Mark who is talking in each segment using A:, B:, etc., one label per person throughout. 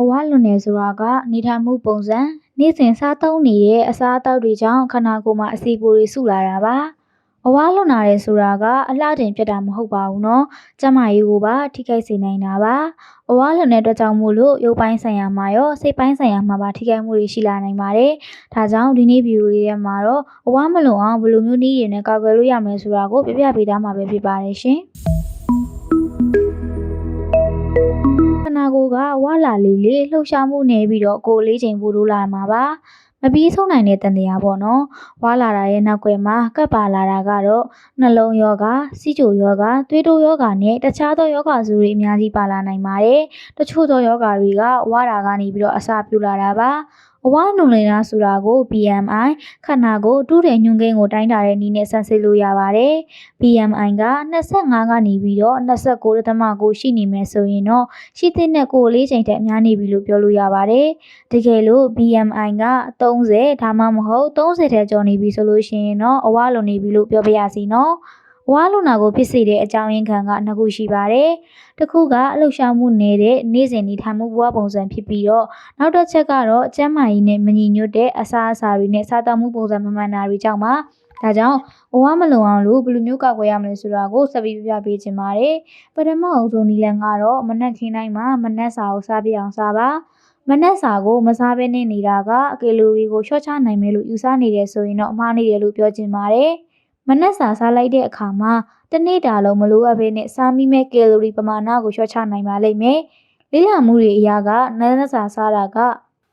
A: အဝလွန်တယ်ဆိုတာက နေထိုင်မှုပုံစံနေ့စဉ်စားသုံးနေတဲ့အစားအသောက်တွေကြောင့်ခန္ဓာကိုယ်မှာအဆီပိုတွေစုလာတာပါအဝလွန်လာတယ်ဆိုတာကအလှတင်ပြတ်တာမဟုတ်ပါဘူးနော်ကျမရေးကိုပါထိခိုက်စေနိုင်တာပါအဝလွန်တဲ့အတွက်ကြောင့်မို့လို့ရုပ်ပိုင်းဆိုင်ရာမှာရောစိတ်ပိုင်းဆိုင်ရာမှာပါထိခိုက်မှုတွေရှိလာနိုင်ပါတယ်ဒါကြောင့်ဒီနေ့ဗီဒီယိုလေးထဲမှာတော့အဝမလွန်အောင်ဘယ်လိုမျိုးနည်းတွေနဲ့ကာကွယ်လို့ရမလဲဆိုတာကိုပြပြပေးသားမှာပဲဖြစ်ပါတယ်ရှင် ခန္ဓာကိုယ်ကဝလာလေးလေးလှုပ်ရှားမှုနေပြီးတော့ကိုယ်လေးချိန်ပို့လို့လာမှာပါမပြီးဆုံးနိုင်တဲ့တန်တရားပေါ့နော်။ဝါလာတာရဲ့နောက်ွယ်မှာကပ်ပါလာတာကတော့နှလုံးယောဂ၊စီးချိုယောဂ၊သွေးတိုးယောဂနဲ့တခြားသောယောဂစုတွေအများကြီးပါလာနိုင်ပါတယ်။တချို့သောယောဂတွေကဝါတာကနေပြီးတော့အစာပြူလာတာပါ။အဝနုံနေတာဆိုတာကို BMI ခန္ဓာကိုယ်တူးတဲ့ညွှန်းကိန်းကိုတိုင်းတာတဲ့နည်းနဲ့ဆန်းစစ်လို့ရပါတယ်။ BMI က25ကနေပြီးတော့29.9ရှိနေမယ်ဆိုရင်တော့ရှိသင့်တဲ့ကိုယ်လေးချိန်ထက်များနေပြီလို့ပြောလို့ရပါတယ်။တကယ်လို့ BMI က30ဒါမှမဟုတ်30ထက်ကျော်နေပြီဆိုလို့ရှိရင်တော့အဝလွန်နေပြီလို့ပြောပြရစီနော်။ ဝါလူနာကိုဖြစ်စေတဲ့အကြောင်းရင်းခံကနှစ်ခုရှိပါတယ်။တစ်ခုကအလှုပ်ရှားမှုနေတဲ့နေ့စဉ်နေထိုင်မှုဘဝပုံစံဖြစ်ပြီးတော့နောက်တစ်ချက်ကတော့ကျန်းမာရေးနဲ့မညီညွတ်တဲ့အစားအစာတွေနဲ့စားသောက်မှုပုံစံမမှန်တာတွေကြောင့်ပါ။ဒါကြောင့်ဘဝမလုံအောင်လို့ဘယ်လိုမျိုးကောက်ွယ်ရမလဲဆိုတာကိုဆက်ပြီးပြပြပေးချင်ပါတယ်။ပထမအဆုံးနည်းလမ်းကတော့မနက်ခင်းတိုင်းမှာမနက်စာကိုစားပြအောင်စားပါ။မနက်စာကိုမစားဘဲနေနေတာကကီလိုရီကိုလျှော့ချနိုင်မယ်လို့ယူဆနေတယ်ဆိုရင်တော့အမှားနေတယ်လို့ပြောချင်ပါတယ်။ မနက်စာစားလိုက်တဲ့အခါမှာတစ်နေ့တာလုံးမလိုအပ်ဘဲနဲ့စားမိမဲ့ကီလိုရီပမာဏကိုလျှော့ချနိုင်ပါလိမ့်မယ်။လေးလာမှုတွေအရာကနက်နက်စာစားတာက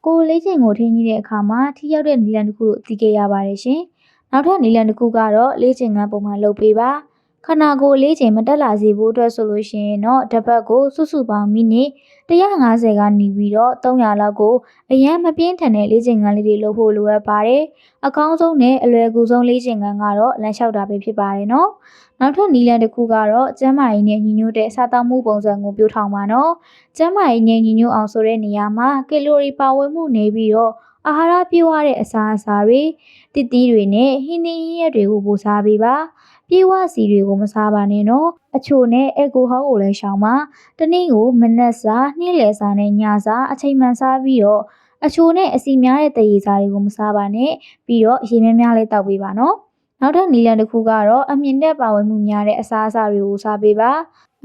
A: ကိုယ်လေးချိန်ကိုထိန်းကြီးတဲ့အခါမှာထိရောက်တဲ့နီလန်တစ်ခုကိုသိခဲ့ရပါတယ်ရှင်။နောက်ထပ်နီလန်တစ်ခုကတော့လေးချိန်ကပုံမှန်လုပ်ပေးပါ။ ခန္ဓာကိုယ်လေးချိန်မတက်လာစေဖို့အတွက်ဆိုလို့ရှိရင်တော့တစ်ပတ်ကိုစုစုပေါင်းမိနစ်150ကနေပြီးတော့300လောက်ကိုအရန်မပြင်းထန်တဲ့လေးချိန်ကလေးတွေလုပ်ဖို့လိုအပ်ပါတယ်။အကောင်းဆုံးနဲ့အလွယ်ကူဆုံးလေးချိန်ကကတော့လမ်းလျှောက်တာပဲဖြစ်ပါတယ်နော်။နောက်ထပ်နည်းလမ်းတစ်ခုကတော့ကျန်းမာရေးနဲ့ညီညွတ်တဲ့စားသောက်မှုပုံစံကိုပြောထောင်ပါနော်။ကျန်းမာရေးနဲ့ညီညွတ်အောင်ဆိုတဲ့နေရာမှာကီလိုရီပါဝင်မှုနေပြီးတော့အာဟာရပြည့်ဝတဲ့အစာအစာတွေတစ်သီးတွေနဲ့ဟင်းသီးဟင်းရွက်တွေကိုပို့စားပေးပါ ပြေးဝစီတွေကိုမစားပါနဲ့နော်အချိုနဲ့အက်ကိုဟောကိုလည်းရှောင်ပါတနေ့ကိုမနက်စာနေ့လယ်စာနဲ့ညစာအချိန်မှန်စားပြီးတော့အချိုနဲ့အစီများတဲ့တရေစာတွေကိုမစားပါနဲ့ပြီးတော့ရေများများလေးတောက်ပေးပါနော်နောက်ထပ်နည်းလမ်းတစ်ခုကတော့အမြင့်တက်ပါဝင်မှုများတဲ့အစားအစာတွေကိုစားပေးပါ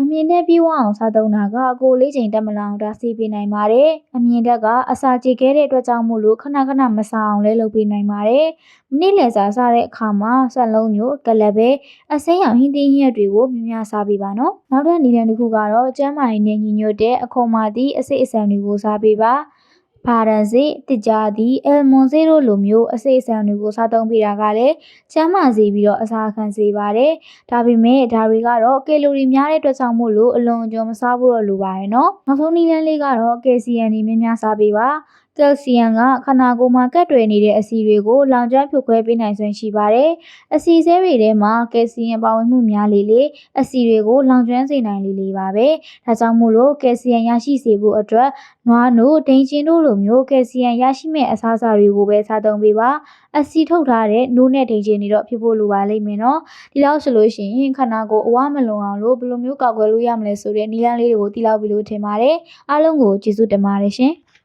A: အမြင်နဲ့ပြေးဝအောင်စားသုံးတာကအကိုလေးချိန်တက်မလောင်တာစီးပေးနိုင်ပါတယ်။အမြင်တက်ကအစာကြေခဲတဲ့အတွက်ကြောင့်မို့လို့ခဏခဏမစားအောင်လဲလုပ်ပေးနိုင်ပါတယ်။မနေ့လယ်စာစားတဲ့အခါမှာဆက်လုံးညိုကလပဲအစိမ်းရောင်ဟင်းသီးဟင်းရွက်တွေကိုများများစားပေးပါနော်။နောက်ထပ်နည်းလမ်းတစ်ခုကတော့ကျန်းမာရေးနဲ့ညီညွတ်တဲ့အခွန်မာသည့်အစိတ်အစံတွေကိုစားပေးပါ။ ဖာရန်စေတစ်ကြားသည်အယ်မွန်စေတို့လိုမျိုးအစိအစံတွေကိုစားသုံးပေးတာကလည်းကျန်းမာစေပြီးတော့အစာခံစေပါတယ်။ဒါပေမဲ့ဒါတွေကတော့ကီလိုရီများတဲ့အတွက်ကြောင့်မို့လို့အလွန်အကျွံမစားဖို့တော့လိုပါတယ်နော်။နောက်ဆုံးနည်းလမ်းလေးကတော့ကယ်ဆီယမ်တွေများများစားပေးပါ။က ယ်လ်ဆီယမ်ကခန္ဓာကိုယ်မှာကပ်တွယ်နေတဲ့အဆီတွေကိုလောင်ကျွမ်းဖြိုခွဲပေးနိုင်စွမ်းရှိပါတယ်။အဆီဆဲတွေထဲမှာကယ်လ်ဆီယမ်ပါဝင်မှုများလေလေအဆီတွေကိုလောင်ကျွမ်းစေနိုင်လေလေပါပဲ။ဒါကြောင့်မို့လို့ကယ်လ်ဆီယမ်ရရှိစေဖို့အတွက်နွားနို့ဒိန်ချင်တို့လိုမျိုးကယ်လ်ဆီယမ်ရရှိမဲ့အစားအစာတွေကိုပဲစားသုံးပေးပါ။အဆီထုတ်ထားတဲ့နို့နဲ့ဒိန်ချင်တွေတော့ဖြစ်ဖို့လိုပါလိမ့်မယ်နော်။ဒီလောက်ဆိုလို့ရှိရင်ခန္ဓာကိုယ်အဝမလုံအောင်လို့ဘယ်လိုမျိုးကောက်ွယ်လို့ရမလဲဆိုတဲ့နည်းလမ်းလေးတွေကိုသိလောက်ပြီလို့ထင်ပါတယ်။အားလုံးကိုကျေးဇူးတင်ပါတယ်ရှင်။